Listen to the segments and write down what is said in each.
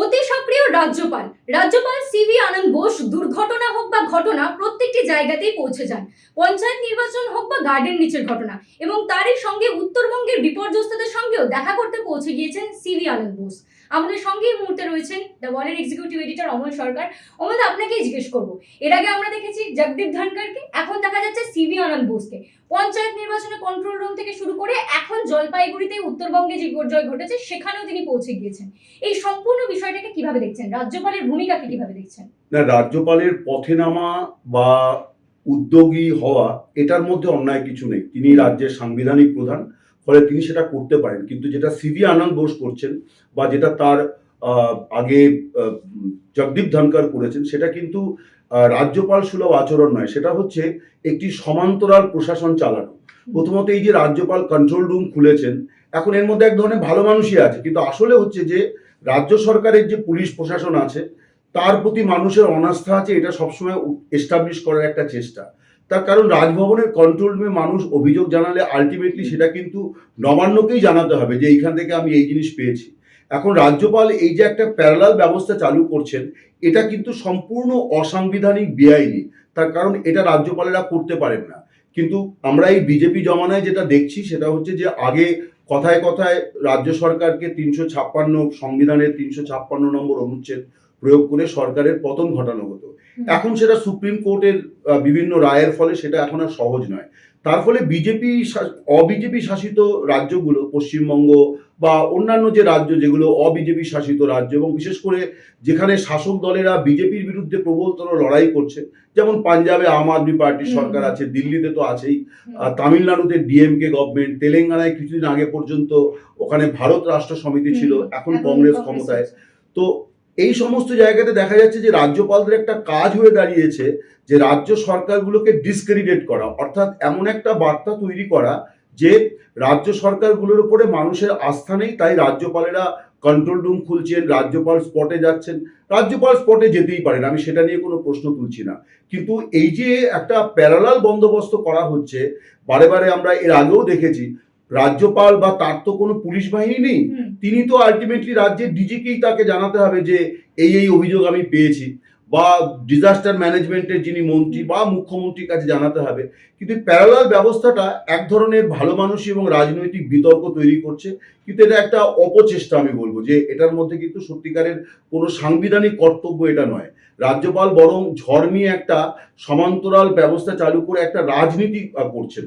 অতি সক্রিয় রাজ্যপাল। রাজ্যপাল সিভি আনন্দ বোস দুর্ঘটনা হোক বা ঘটনা, প্রত্যেকটি জায়গাতেই পৌঁছে যান। পঞ্চায়েত নির্বাচন হোক বা গার্ডেন নিচের ঘটনা, এবং তারই সঙ্গে উত্তরবঙ্গের বিপর্যস্তদের সঙ্গেও দেখা করতে পৌঁছে গিয়েছেন সিভি আনন্দ বোস। আমাদের সঙ্গে এই মুহূর্তে রয়েছেন দ্য ওয়ালের এক্সিকিউটিভ এডিটর অমল সরকার। অমল, আপনাকেই জিজ্ঞেস করব। এর আগে আমরা দেখেছি জগদীপ ধনকরকে এখন দেখা যাচ্ছে সিভি আনন্দ বোসকে। পঞ্চায়েত নির্বাচনে কন্ট্রোল রুম থেকে শুরু করে এখন জলপাইগুড়িতে উত্তরবঙ্গে যে বিপর্যয় ঘটেছে, সেখানেও তিনি পৌঁছে গিয়েছেন। এই সম্পূর্ণ বিষয়টাকে কীভাবে দেখছেন? রাজ্যপালের ভূমিকাকে কীভাবে দেখছেন? না, রাজ্যপালের পথে নামা বা উদ্যোগী হওয়া, এটার মধ্যে অন্যায় কিছু নেই। তিনি রাজ্যের সাংবিধানিক প্রধান, ফলে তিনি সেটা করতে পারেন। কিন্তু যেটা সিভি আনন্দ বোস করছেন বা যেটা তার আগে জগদীপ ধনকর করেছেন, সেটা কিন্তু রাজ্যপাল সুলভ আচরণ নয়, সেটা হচ্ছে একটি সমান্তরাল প্রশাসন চালানো। প্রথমত এই যে রাজ্যপাল কন্ট্রোল রুম খুলেছেন, এখন এর মধ্যে এক ধরনের ভালো মানুষই আছে, কিন্তু আসলে হচ্ছে যে রাজ্য সরকারের যে পুলিশ প্রশাসন আছে, তার প্রতি মানুষের অনাস্থা আছে, এটা সবসময় এস্টাবলিশ করার একটা চেষ্টা। তার কারণ রাজভবনের কন্ট্রোল রুমে মানুষ অভিযোগ জানালে আলটিমেটলি সেটা কিন্তু নবান্নকেই জানাতে হবে যে এইখান থেকে আমি এই জিনিস পেয়েছি। এখন রাজ্যপাল এই যে একটা প্যারালাল ব্যবস্থা চালু করছেন, এটা কিন্তু সম্পূর্ণ অসাংবিধানিক বেআইনি। তার কারণ এটা রাজ্যপালেরা করতে পারেন না। কিন্তু আমরা এই বিজেপি জমানায় যেটা দেখছি, সেটা হচ্ছে যে আগে কথায় কথায় রাজ্য সরকারকে তিনশো ছাপ্পান্ন, সংবিধানের তিনশো ছাপ্পান্ন নম্বর অনুচ্ছেদ প্রয়োগ করে সরকারের পতন ঘটানো হতো। এখন সেটা সুপ্রিম কোর্টের বিভিন্ন রায়ের ফলে সেটা এখন আর সহজ নয়। তার ফলে বিজেপি অবিজেপি শাসিত রাজ্যগুলো পশ্চিমবঙ্গ বা অন্যান্য যে রাজ্য যেগুলো অবিজেপি শাসিত রাজ্য এবং বিশেষ করে যেখানে শাসক দলেরা বিজেপির বিরুদ্ধে প্রবলতর লড়াই করছে যেমন পাঞ্জাবে আম আদমি পার্টির সরকার আছে দিল্লিতে তো আছেই তামিলনাড়ুতে ডিএমকে গভর্নমেন্ট তেলেঙ্গানায় কিছুদিন আগে পর্যন্ত ওখানে ভারত রাষ্ট্র সমিতি ছিল এখন কংগ্রেস ক্ষমতায়। তো এই সমস্ত জায়গাতে দেখা যাচ্ছে যে রাজ্যপালদের একটা কাজ হয়ে দাঁড়িয়েছে যে রাজ্য সরকারগুলোকে ডিসক্রেডিটেট করা। অর্থাৎ এমন একটা বার্তা তৈরি করা যে রাজ্য সরকারগুলোর উপরে মানুষের আস্থা নেই, তাই রাজ্যপালেরা কন্ট্রোল রুম খুলছেন, রাজ্যপাল স্পটে যাচ্ছেন। রাজ্যপাল স্পটে যেতেই পারেন, আমি সেটা নিয়ে কোনো প্রশ্ন তুলছি না। কিন্তু এই যে একটা প্যারালাল বন্দোবস্ত করা হচ্ছে, বারে বারে আমরা এর আগেও দেখেছি রাজ্যপাল বা তার তো কোনো পুলিশ বাহিনী নেই তিনি তো আলটিমেটলি রাজ্যের ডিজিকেই তাকে জানাতে হবে যে এই এই অভিযোগ আমি পেয়েছি বা ডিজাস্টার ম্যানেজমেন্টের যিনি মন্ত্রী বা মুখ্যমন্ত্রীর কাছে জানাতে হবে। কিন্তু প্যারালাল ব্যবস্থাটা এক ধরনের ভালো মানুষই এবং রাজনৈতিক বিতর্ক তৈরি করছে। কিন্তু এটা একটা অপচেষ্টা আমি বলব যে এটার মধ্যে কিন্তু সত্যিকারের কোনো সাংবিধানিক কর্তব্য এটা নয়। রাজ্যপাল বরং ঝড় নিয়ে একটা সমান্তরাল ব্যবস্থা চালু করে একটা রাজনীতি করছেন।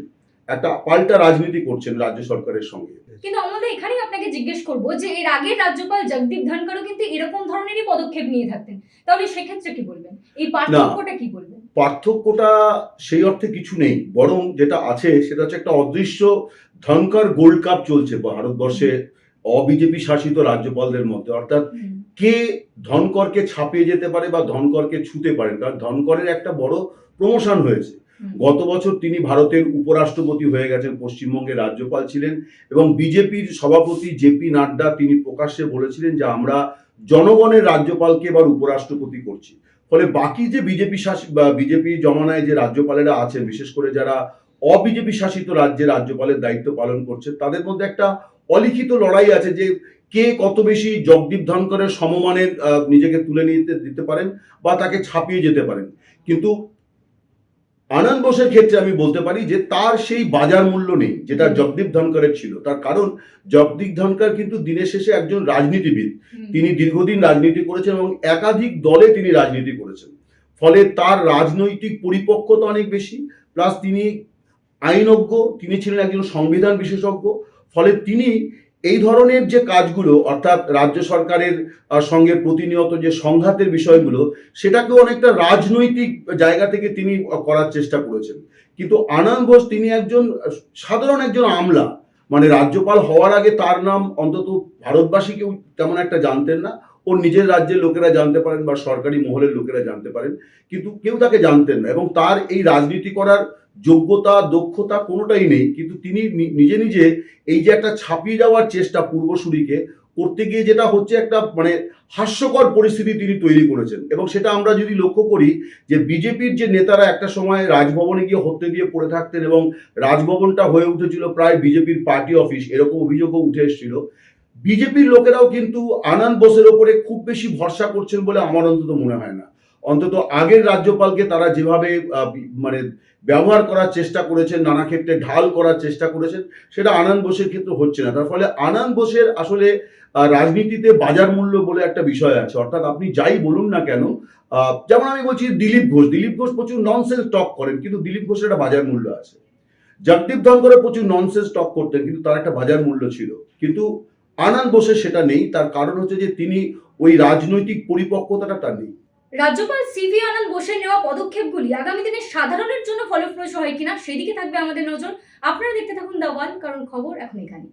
একটা পাল্টা রাজনীতি করছেন রাজ্য সরকারের সঙ্গে। কিন্তু আমাদের এখানেই আপনাকে জিজ্ঞেস করব যে এর আগের রাজ্যপাল জগদীপ ধনকরও কিন্তু এরকম ধরনেরই পদক্ষেপ নিয়ে থাকতেন। তাহলে সেক্ষেত্রে কি বলবেন? এই পার্থক্যটা কি বলবেন? পার্থক্যটা সেই অর্থে কিছু নেই বরং যেটা আছে সেটা হচ্ছে একটা অদৃশ্য ধনকর গোল্ড কাপ চলছে ভারতবর্ষে অবিজেপি শাসিত রাজ্যপালদের মধ্যে। অর্থাৎ কে ধনকরকে ছাপিয়ে যেতে পারে বা ধনকরকে ছুতে পারে? কারণ ধনকরের একটা বড় প্রমোশন হয়েছে। গত বছর তিনি ভারতের উপরাষ্ট্রপতি হয়ে গেছেন, পশ্চিমবঙ্গের রাজ্যপাল ছিলেন এবং বিজেপির সভাপতি জেপি নাড্ডা তিনি প্রকাশ্যে বলেছিলেন যে আমরা জনগণের রাজ্যপালকে এবার উপরাষ্ট্রপতি করছি। ফলে বাকি যে বিজেপি শাসিত বিজেপি জমানায় যে রাজ্যপালেরা আছেন, বিশেষ করে যারা অবিজেপি শাসিত রাজ্যে রাজ্যপালের দায়িত্ব পালন করছে, তাদের মধ্যে একটা অলিখিত লড়াই আছে যে কে কত বেশি জগদীপ ধনকরের সমমানের নিজেকে তুলে নিতে, দিতে পারেন বা তাকে ছাপিয়ে যেতে পারেন। কিন্তু আনন্দ বোসের ক্ষেত্রে আমি বলতে পারি যে তার সেই বাজার মূল্য নেই যেটা জগদীপ ধনকরের ছিল। তার কারণ জগদীপ ধনকর কিন্তু দিনের শেষে একজন রাজনীতিবিদ। তিনি দীর্ঘদিন রাজনীতি করেছেন এবং একাধিক দলে তিনি রাজনীতি করেছেন। ফলে তার রাজনৈতিক পরিপক্কতা অনেক বেশি প্লাস তিনি আইনজ্ঞ তিনি ছিলেন একজন সংবিধান বিশেষজ্ঞ। ফলে তিনি এই ধরনের যে কাজগুলো, অর্থাৎ রাজ্য সরকারের সঙ্গে প্রতিনিয়ত যে সংঘাতের বিষয়গুলো, সেটাকেও অনেকটা রাজনৈতিক জায়গা থেকে তিনি করার চেষ্টা করেছেন। কিন্তু আনন্দ ঘোষ তিনি একজন সাধারণ একজন আমলা। মানে রাজ্যপাল হওয়ার আগে তার নাম অন্তত ভারতবাসী কেউ তেমন একটা জানতেন না। ওর নিজের রাজ্যের লোকেরা জানতে পারেন বা সরকারি মহলের লোকেরা জানতে পারেন, কিন্তু কেউ তাকে জানতেন না এবং তার এই রাজনীতি করার যোগ্যতা, দক্ষতা কোনোটাই নেই। কিন্তু তিনি নিজে নিজে এই যে একটা ছাপিয়ে যাওয়ার চেষ্টা পূর্বসূরিকে করতে গিয়ে যেটা হচ্ছে একটা মানে হাস্যকর পরিস্থিতি তিনি তৈরি করেছেন। এবং সেটা আমরা যদি লক্ষ্য করি যে বিজেপির যে নেতারা একটা সময় রাজভবনে গিয়ে হত্যে দিয়ে পড়ে থাকতেন এবং রাজভবনটা হয়ে উঠেছিল প্রায় বিজেপির পার্টি অফিস, এরকম অভিযোগও উঠে এসেছিল। বিজেপির লোকেরাও কিন্তু আনন্দ বোসের ওপরে খুব বেশি ভরসা করছেন বলে আমার অন্তত মনে হয় না। অন্তত আগের রাজ্যপালকে তারা যেভাবে মানে ব্যবহার করার চেষ্টা করেছেন, নানা ক্ষেত্রে ঢাল করার চেষ্টা করেছেন, সেটা আনন্দ বোসের ক্ষেত্রে হচ্ছে না। তার ফলে আনন্দ বোসের আসলে রাজনীতিতে বাজার মূল্য বলে একটা বিষয় আছে। অর্থাৎ আপনি যাই বলুন না কেন যেমন আমি বলছি দিলীপ ঘোষ। দিলীপ ঘোষ প্রচুর ননসেন্স টক করেন, কিন্তু দিলীপ ঘোষের একটা বাজার মূল্য আছে। জগদীপ ধনকরে প্রচুর ননসেন্স টক করতেন, কিন্তু তার একটা বাজার মূল্য ছিল। কিন্তু আনন্দ বোসের সেটা নেই, তার কারণ হচ্ছে যে তিনি ওই রাজনৈতিক পরিপক্কতাটা তার নেই। রাজ্যপাল সিভি আনন্দ বোসের নেওয়া পদক্ষেপগুলি আগামী দিনে সাধারণের জন্য ফলপ্রসূ হয় কিনা, সেদিকে থাকবে আমাদের নজর। আপনারা দেখতে থাকুন দা ওয়ান, কারণ খবর এখন এখানে